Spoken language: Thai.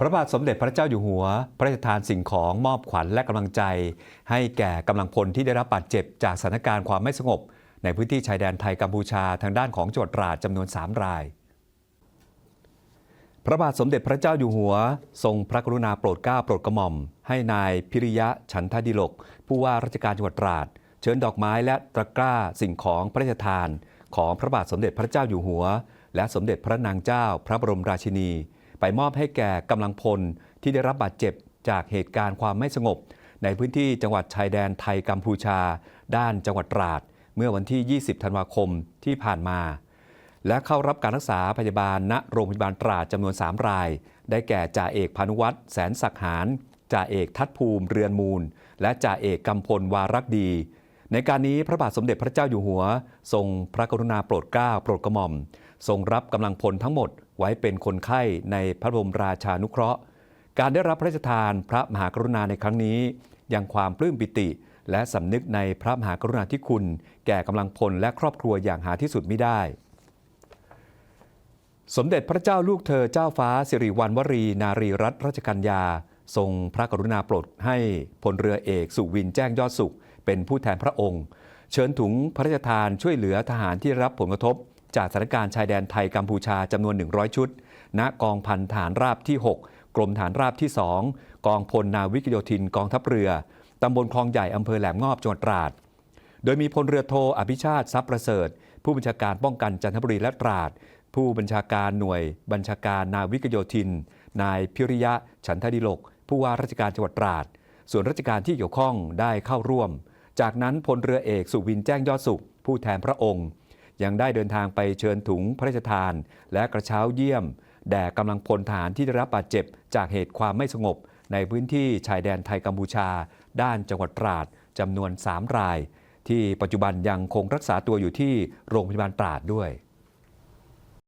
พระบาทสมเด็จพระเจ้าอยู่หัว พระราชทานสิ่งของมอบขวัญและกำลังใจ ให้แก่กำลังพลที่ได้รับบาดเจ็บจากสถานการณ์ความไม่สงบ ในพื้นที่ชายแดนไทยกัมพูชาทางด้านของจังหวัดตราดจำนวน 3 ราย พระบาทสมเด็จพระเจ้าอยู่หัว ทรงพระกรุณาโปรดเกล้าโปรดกระหม่อม ให้นายพิริยะฉันทดิลก ผู้ว่าราชการจังหวัดตราด เชิญดอกไม้และตะกร้าสิ่งของพระราชทาน ของพระบาทสมเด็จพระเจ้าอยู่หัว และสมเด็จพระนางเจ้า พระบรมราชินี ไปมอบให้แก่กำลังพลที่ได้รับบาดเจ็บจากเหตุการณ์ความไม่สงบ ในพื้นที่จังหวัดชายแดนไทยกัมพูชา ด้านจังหวัดตราด เมื่อวันที่ 20 ธันวาคมที่ผ่านมา และเข้ารับการรักษาพยาบาลณโรงพยาบาลตราดจำนวน 3 ราย ได้แก่จ่าเอกพานุวัตรแสนศักหารจ่าเอกทัดภูมิเรือนมูล และจ่าเอกกำพลวารักดี ในการนี้พระบาทสมเด็จพระเจ้าอยู่หัว ทรงพระกรุณาโปรดเกล้าโปรดกระหม่อม ทรงรับกำลังพลทั้งหมด ไว้เป็นคนไข้ในพระบรมราชานุเคราะห์ การได้รับพระราชทานพระมหากรุณาในครั้งนี้ ยังความปลื้มปิติ และสำนึกในพระมหากรุณาธิคุณ แก่กำลังพลและครอบครัวอย่างหาที่สุดไม่ได้ สมเด็จพระเจ้าลูกเธอเจ้าฟ้าสิริวัณวรี นารีรัตนราชกัญญา ทรงพระกรุณาโปรดให้พลเรือเอกสุวินแจ้งยอดสุข เป็นผู้แทนพระองค์ เชิญถุงพระราชทานช่วยเหลือทหารที่รับผลกระทบ จากสถานการณ์ชายแดนไทยกัมพูชาจำนวน 100 ชุด ณ กองพันฐานราบที่ 6 กรมฐานราบที่ 2 กองพลนาวิกโยธินกองทัพเรือ ตำบลคลองใหญ่อำเภอแหลมงอบจังหวัดตราด โดยมีพลเรือโทอภิชาติทรัพย์ประเสริฐ ผู้บัญชาการป้องกันจันทบุรีและตราด ผู้บัญชาการหน่วย บัญชาการนาวิกโยธิน นายพิริยะ ฉันทดิลก ผู้ว่าราชการจังหวัดตราด ส่วนราชการที่เกี่ยวข้องได้เข้าร่วม จากนั้นพลเรือเอกสุวินแจ้งยอดสุข ผู้แทนพระองค์ ยังได้เดินทางไปเชิญถุงพระราชทาน และกระเช้าเยี่ยม แด่กำลังพลทหารที่ได้รับบาดเจ็บ จากเหตุความไม่สงบ ในพื้นที่ชายแดนไทยกัมพูชา ด้านจังหวัดตราดจำนวน 3 ราย ที่ปัจจุบันยังคงรักษาตัวอยู่ที่โรงพยาบาลตราดด้วย